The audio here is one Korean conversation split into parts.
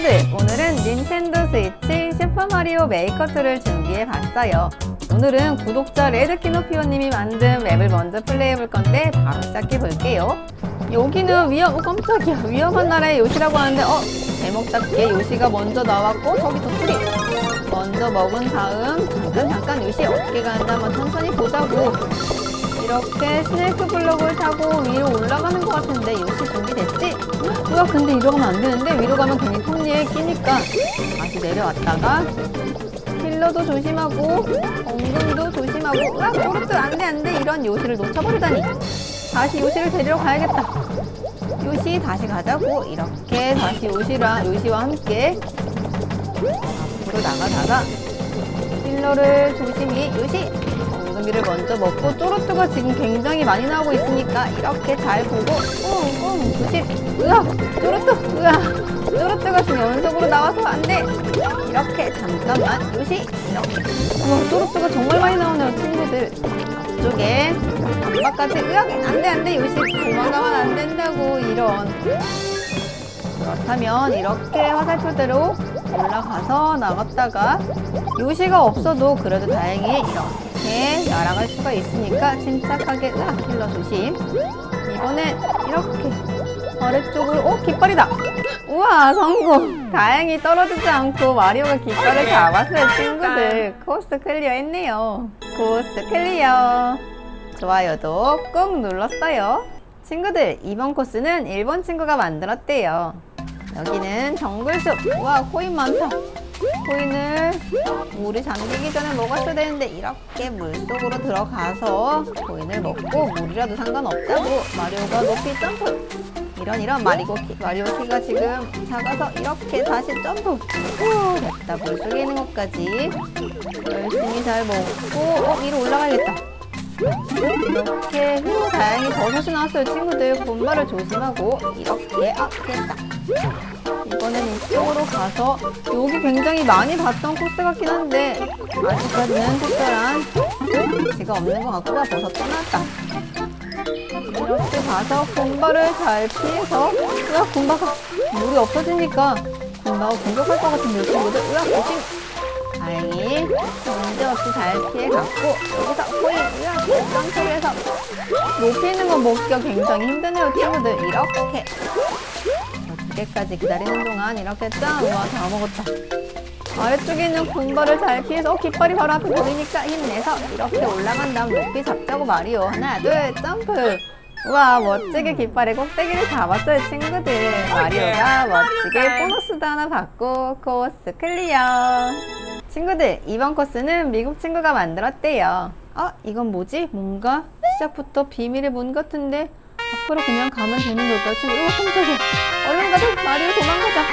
친구들, 오늘은 닌텐도 스위치 슈퍼마리오 메이커 2를 준비해 봤어요. 오늘은 구독자 레드키노피오님이 만든 맵을 먼저 플레이해 볼 건데 바로 시작해 볼게요. 여기는 위험, 어, 깜짝이야. 위험한 나라의 요시라고 하는데, 어, 제목답게 요시가 먼저 나왔고, 저기 도토리. 먼저 먹은 다음, 잠깐, 잠깐 요시 어떻게 가는지 한번 천천히 보자고. 이렇게 스네이크 블록을 타고 위로 올라가는 것 같은데 요시 준비됐지? 뭐야 근데 이러 가면 안 되는데? 위로 가면 괜히 톱니에 끼니까. 다시 내려왔다가 킬러도 조심하고 엉금도 조심하고. 으악 오르트 안돼 안돼. 이런 요시를 놓쳐버리다니. 다시 요시를 데리러 가야겠다. 요시 다시 가자고. 이렇게 다시 요시랑 요시와 함께 앞으로 나가다가 킬러를 조심히 요시 엉덩이를 먼저 먹고 쪼로뚜가 지금 굉장히 많이 나오고 있으니까 이렇게 잘 보고 꽁꽁 조심 으아 쪼로뚜 으아. 쪼로뚜가 지금 연속으로 나와서 안돼. 이렇게 잠깐만 요시. 이렇게 우와 쪼로뚜가 정말 많이 나오네요 친구들. 앞쪽에 앞바까지 으악. 안돼 안돼 요시. 도망가면 안 된다고 이런. 그렇다면 이렇게 화살표대로 올라가서 나갔다가 요시가 없어도 그래도 다행히 이렇게 날아갈 수가 있으니까 침착하게 으악 킬러 조심. 이번엔 이렇게 아래쪽으로 오 깃발이다! 우와 성공! 다행히 떨어지지 않고 마리오가 깃발을 잡았어요 친구들. 코스 클리어 했네요. 코스 클리어. 좋아요도 꾹 눌렀어요. 친구들 이번 코스는 일본 친구가 만들었대요. 여기는 정글숲. 와 코인 많다 코인을 물이 잠기기 전에 먹었어야 되는데 이렇게 물속으로 들어가서 코인을 먹고 물이라도 상관없다고 마리오가 높이 점프. 이런 이런 마리오 키, 마리오 키가 지금 작아서 이렇게 다시 점프. 후 됐다. 물속에 있는 것까지 열심히 잘 먹고 어 위로 올라가야겠다. 이렇게 후 다행히 버섯이 나왔어요 친구들. 곰발을 조심하고 이렇게 아 됐다 가서 여기 굉장히 많이 봤던 코스 같긴 한데 아직까지는 특별한 가치가 없는 것 같고 버섯 떠났다. 이렇게 가서 곰발을 잘 피해서 으악 곰바가 물이 없어지니까 곰바가 공격할 것 같은데 친구들 으악 조심 다행히 문제없이 잘 피해갔고 여기서 코인 으악 점프를 해서 높이 있는 거 먹기가 굉장히 힘드네요 친구들. 이렇게 두 개까지 기다리는 동안 이렇게 짠! 우와 다 먹었다. 아래쪽에 있는 공발을 잘 피해서 어, 깃발이 바로 앞에 보이니까 힘내서 이렇게 올라간 다음 높이 잡자고 마리오. 하나 둘 점프! 우와 멋지게 깃발의 꼭대기를 잡았어요 친구들. 마리오가 멋지게 보너스도 하나 받고 코스 클리어. 친구들 이번 코스는 미국 친구가 만들었대요. 아 이건 뭐지? 뭔가? 시작부터 비밀의 문 같은데 앞으로 그냥 가면 되는 걸까요? 친구 이거 깜짝이야 얼른 가자 마리오 도망가자.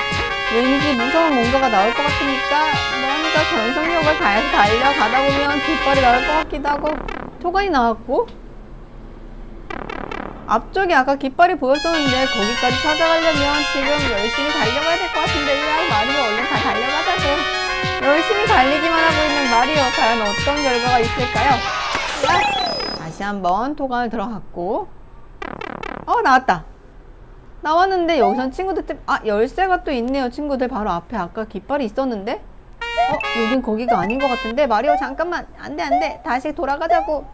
왠지 무서운 뭔가가 나올 것 같으니까 먼저 전속력을 다해서 달려가다 보면 깃발이 나올 것 같기도 하고. 토간이 나왔고. 앞쪽에 아까 깃발이 보였었는데 거기까지 찾아가려면 지금 열심히 달려가야 될 것 같은데 으악 마리오 얼른 다 달려가자고. 열심히 달리기만 하고 있는 마리오 과연 어떤 결과가 있을까요? 으악! 다시 한번 토간을 들어갔고 어 나왔다. 나왔는데 여기선 친구들 때문에 아 열쇠가 또 있네요. 친구들 바로 앞에 아까 깃발이 있었는데? 어 여긴 거기가 아닌 것 같은데? 마리오 잠깐만. 안돼 안돼. 다시 돌아가자고.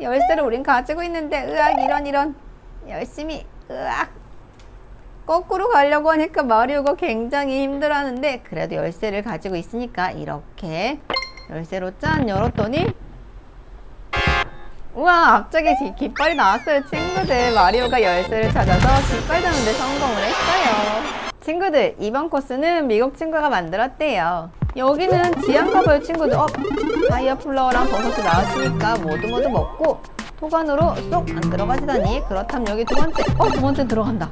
열쇠를 우린 가지고 있는데 으악 이런 이런. 열심히 으악. 거꾸로 가려고 하니까 마리오가 굉장히 힘들어하는데 그래도 열쇠를 가지고 있으니까 이렇게 열쇠로 짠 열었더니 우와 갑자기 기- 깃발이 나왔어요. 친구들 마리오가 열쇠를 찾아서 깃발 잡는데 성공을 했어요. 친구들 이번 코스는 미국 친구가 만들었대요. 여기는 지안가봐요 친구들 어? 파이어 플라워랑 버섯이 나왔으니까 모두 모두 먹고 토관으로 쏙 안 들어가지다니. 그렇다면 여기 두 번째 어 두 번째 들어간다.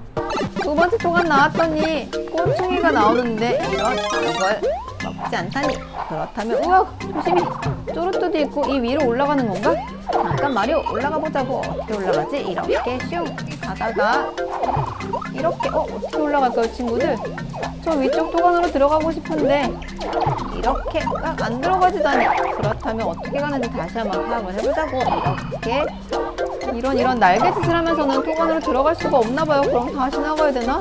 두 번째 토관 나왔더니 꼬충이가 나오는데 이런 이걸 먹지 않다니. 그렇다면 우와 조심히. 쪼르뚜도 있고 이 위로 올라가는 건가? 잠깐 마리오 올라가 보자고 어떻게 올라가지? 이렇게 슝 가다가 이렇게 어 어떻게 올라갈까요 친구들? 저 위쪽 도관으로 들어가고 싶은데 이렇게 딱 안 들어가지다니 그렇다면 어떻게 가는지 다시 한번 파악을 해보자고 이렇게 이런 이런 날개짓을 하면서는 토관으로 들어갈 수가 없나 봐요. 그럼 다시 나가야 되나?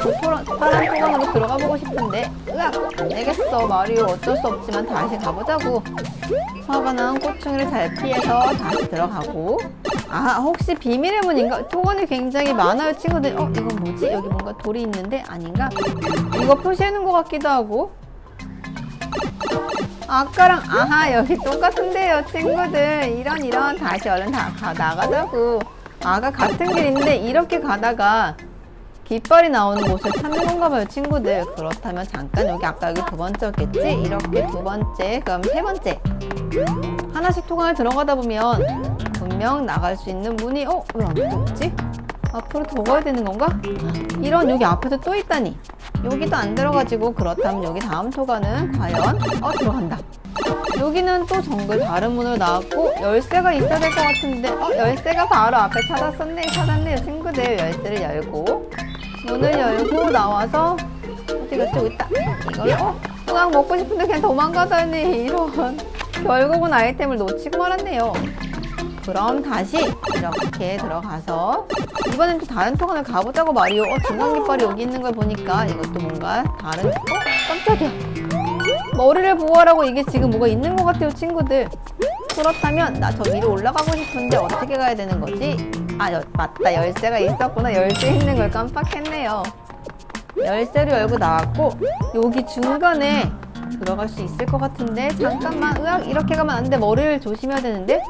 그 토란, 다른 토관으로 들어가 보고 싶은데 으악 안 되겠어 마리오 어쩔 수 없지만 다시 가보자고 화가 난 꼬충이를 잘 피해서 다시 들어가고 아 혹시 비밀의 문인가? 토건이 굉장히 많아요 친구들 어 이건 뭐지? 여기 뭔가 돌이 있는데 아닌가? 이거 표시해놓은 것 같기도 하고 아까랑 아하 여기 똑같은데요 친구들. 이런 이런. 다시 얼른 다 가, 나가자고. 아가 같은 길인데 이렇게 가다가 깃발이 나오는 곳을 찾는 건가 봐요 친구들. 그렇다면 잠깐 여기 아까 여기 두 번째였겠지? 이렇게 두 번째 그럼 세 번째. 하나씩 통화를 들어가다 보면 분명 나갈 수 있는 문이 어? 왜안 들어오지? 앞으로 더 가야 되는 건가? 이런 여기 앞에도 또 있다니. 여기도 안 들어가지고 그렇다면 여기 다음 토가는 과연 어 들어간다. 여기는 또 정글 다른 문으로 나왔고 열쇠가 있어야 될 것 같은데 어 열쇠가 바로 앞에 찾았었네 찾았네요 친구들 열쇠를 열고 문을 열고 나와서 어디 갔지? 있다. 이걸 어 우왕 먹고 싶은데 그냥 도망가다니. 이런. 결국은 아이템을 놓치고 말았네요 그럼 다시 이렇게 들어가서 이번엔 또 다른 통관을 가보자고 말이요. 어, 중간 깃발이 여기 있는 걸 보니까 이것도 뭔가 다른, 어? 깜짝이야. 머리를 보호하라고 이게 지금 뭐가 있는 것 같아요, 친구들. 그렇다면 나 저 위로 올라가고 싶은데 어떻게 가야 되는 거지? 아, 여- 맞다. 열쇠가 있었구나. 열쇠 있는 걸 깜빡했네요. 열쇠를 열고 나왔고 여기 중간에 들어갈 수 있을 것 같은데 잠깐만 으악 이렇게 가면 안 돼 머리를 조심해야 되는데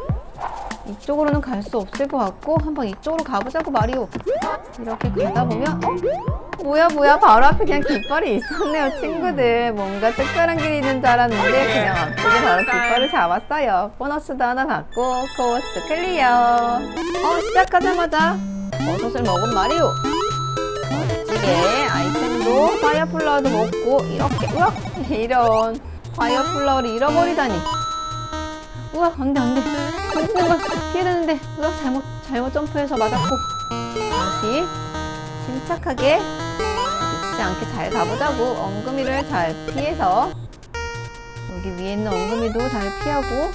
이쪽으로는 갈 수 없을 것 같고 한번 이쪽으로 가보자고 마리오. 이렇게 가다 보면 어? 뭐야 뭐야? 바로 앞에 그냥 깃발이 있었네요 친구들. 뭔가 특별한 길이 있는 줄 알았는데 그냥 앞쪽에 바로 깃발을 잡았어요. 보너스도 하나 받고 코스 클리어. 어 시작하자마자 버섯을 먹은 마리오. 멋지게 아이템도 파이어 플라워도 먹고 이렇게 우와 이런 파이어 플라워를 잃어버리다니. 우와 안돼 안돼 뭔가 피해야 되는데. 우와 잘못 잘못 점프해서 맞았고. 다시 침착하게 놓치지 않게 잘 가보자고. 엉금이를 잘 피해서. 여기 위에 있는 엉금이도 잘 피하고.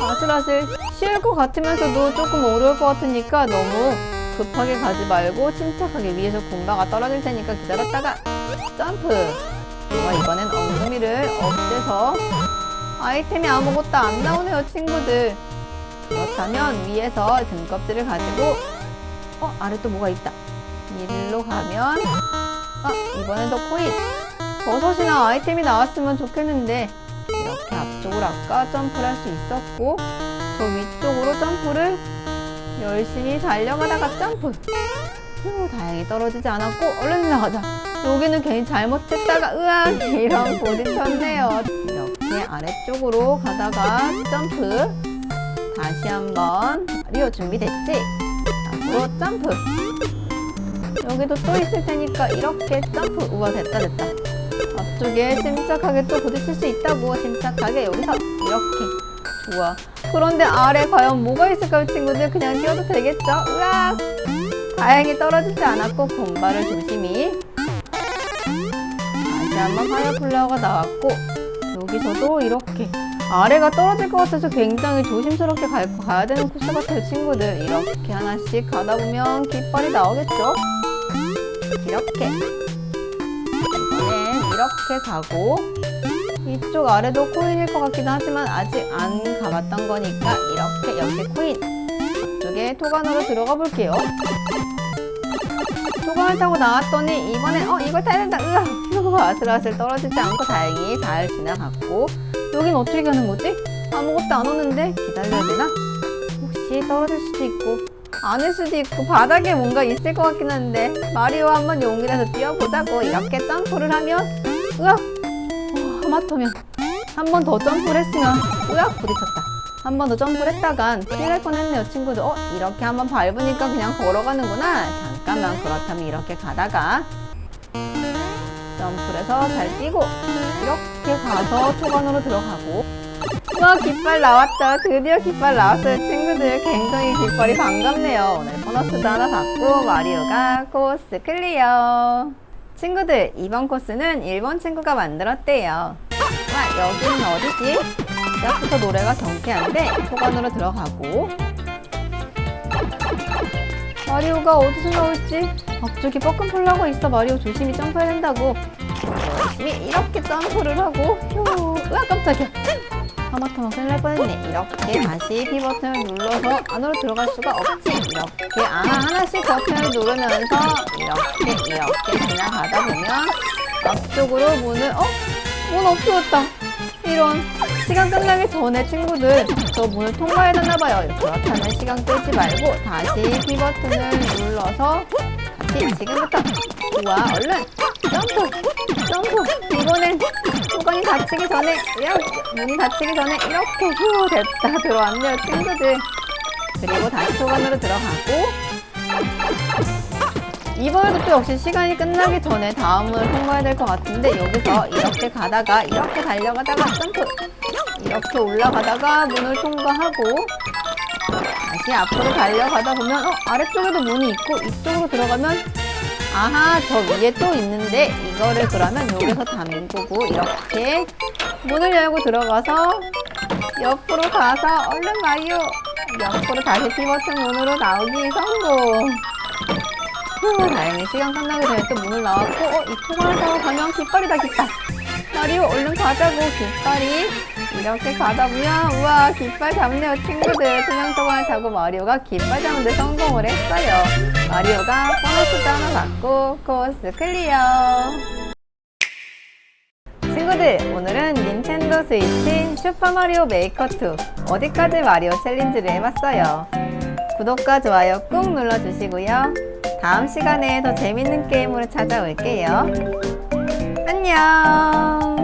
아슬아슬 쉬울 것 같으면서도 조금 어려울 것 같으니까 너무 급하게 가지 말고 침착하게 위에서 공바가 떨어질 테니까 기다렸다가 점프. 이번엔 엉덩이를 없애서 아이템이 아무것도 안 나오네요 친구들. 그렇다면 위에서 등껍질을 가지고 어 아래 또 뭐가 있다. 일로 가면 아 이번엔 더 코인. 버섯이나 아이템이 나왔으면 좋겠는데 이렇게 앞쪽으로 아까 점프를 할 수 있었고 저 위쪽으로 점프를 열심히 달려가다가 점프. 휴 다행히 떨어지지 않았고 얼른 나가자. 여기는 괜히 잘못했다가 으악! 이런 부딪혔네요 이렇게 아래쪽으로 가다가 점프. 다시 한번 리오 준비됐지? 앞으로 점프. 여기도 또 있을 테니까 이렇게 점프. 우와 됐다 됐다. 앞쪽에 침착하게 또 부딪힐 수 있다고 침착하게 여기서 이렇게. 좋아 그런데 아래 과연 뭐가 있을까요 친구들? 그냥 뛰어도 되겠죠? 으악 다행히 떨어지지 않았고 공발을 조심히 다시 한번 파이어 플라워가 나왔고 여기서도 이렇게 아래가 떨어질 것 같아서 굉장히 조심스럽게 갈, 가야 되는 코스 같아요 친구들. 이렇게 하나씩 가다 보면 깃발이 나오겠죠? 이렇게. 이번엔 이렇게 가고 이쪽 아래도 코인일 것 같기도 하지만 아직 안 가봤던 거니까 이렇게 여기 코인. 앞쪽에 토관으로 들어가 볼게요 토관을 타고 나왔더니 이번엔 어 이걸 타야 된다. 으아 휴 아슬아슬 떨어지지 않고 다행히 잘 지나갔고. 여긴 어떻게 가는 거지? 아무것도 안 오는데 기다려야 되나? 혹시 떨어질 수도 있고. 아닐 수도 있고. 바닥에 뭔가 있을 것 같긴 한데. 마리오 한번 용기 내서 뛰어보자고. 이렇게 점프를 하면 으악! 어, 하마터면 한 번 더 점프를 했으면 으악! 부딪혔다 한 번 더 점프를 했다간 피할 할 뻔했네요 친구들. 어 이렇게 한번 밟으니까 그냥 걸어가는구나. 잠깐만 그렇다면 이렇게 가다가 점프를 해서 잘 뛰고 이렇게 가서 초반으로 들어가고. 와 깃발 나왔다. 드디어 깃발 나왔어요 친구들. 굉장히 깃발이 반갑네요. 오늘 보너스도 하나 받고 마리오가 코스 클리어. 친구들 이번 코스는 일본 친구가 만들었대요. 여기는 어디지? 시작부터 노래가 경쾌한데 소관으로 들어가고. 마리오가 어디서 나올지 앞쪽이 뻐끔 풀라고 있어. 마리오 조심히 점프해야 된다고. 열심히 이렇게 점프를 하고. 휴 으아 깜짝이야. 하마터면 큰일 날 뻔했네. 이렇게 다시 B 버튼을 눌러서 안으로 들어갈 수가 없지. 이렇게 아 하나씩 버튼을 누르면서 이렇게 이렇게 지나가다 보면 앞쪽으로 문을 어? 문 없어졌다. 이런 시간 끝나기 전에 친구들 저 문을 통과해야 되나봐요. 그렇다면 시간 끌지 말고 다시 B 버튼을 눌러서 다시 지금부터 우와 얼른 점프 점프. 이번엔 소관이 닫히기 전에 야, 문이 닫히기 전에 이렇게 휴 됐다 들어왔네요 친구들. 그리고 다시 소관으로 들어가고 이번에도 또 역시 시간이 끝나기 전에 다음을 통과해야 될 것 같은데 여기서 이렇게 가다가 이렇게 달려가다가 점프. 이렇게 올라가다가 문을 통과하고 다시 앞으로 달려가다 보면 어 아래쪽에도 문이 있고 이쪽으로 들어가면 아하 저 위에 또 있는데 이거를 그러면 여기서 담그고 이렇게 문을 열고 들어가서 옆으로 가서 얼른 마리오 옆으로 다시 피버튼 문으로 나오기 성공 후, 다행히 시간 끝나기 전에 또 문을 나왔고 어, 이 타고 가면 깃발이다 깃발. 마리오 얼른 가자고 깃발이. 이렇게 가다 보면 우와 깃발 잡네요 친구들. 투명 통화를 타고 마리오가 깃발 잡는 데 성공을 했어요. 마리오가 보너스도 하나 받고 코스 클리어. 친구들 오늘은 닌텐도 스위치 슈퍼마리오 메이커 2 어디까지 마리오 챌린지를 해봤어요? 구독과 좋아요 꾹 눌러주시고요 다음 시간에 더 재밌는 게임으로 찾아올게요. 안녕